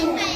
Ooh.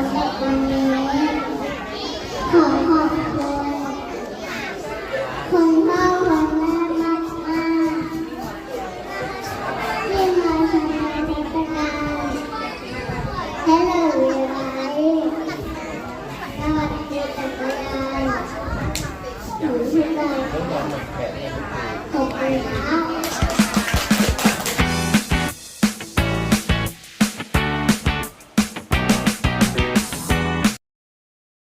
สำหรับวันนี้ขอขอบคุณคุณพ่อคุณแม่มากมากที่มาชมในรายการและเหลือไว้สวัสดีจักรยานหนูชื่อใจขอบคุณครับ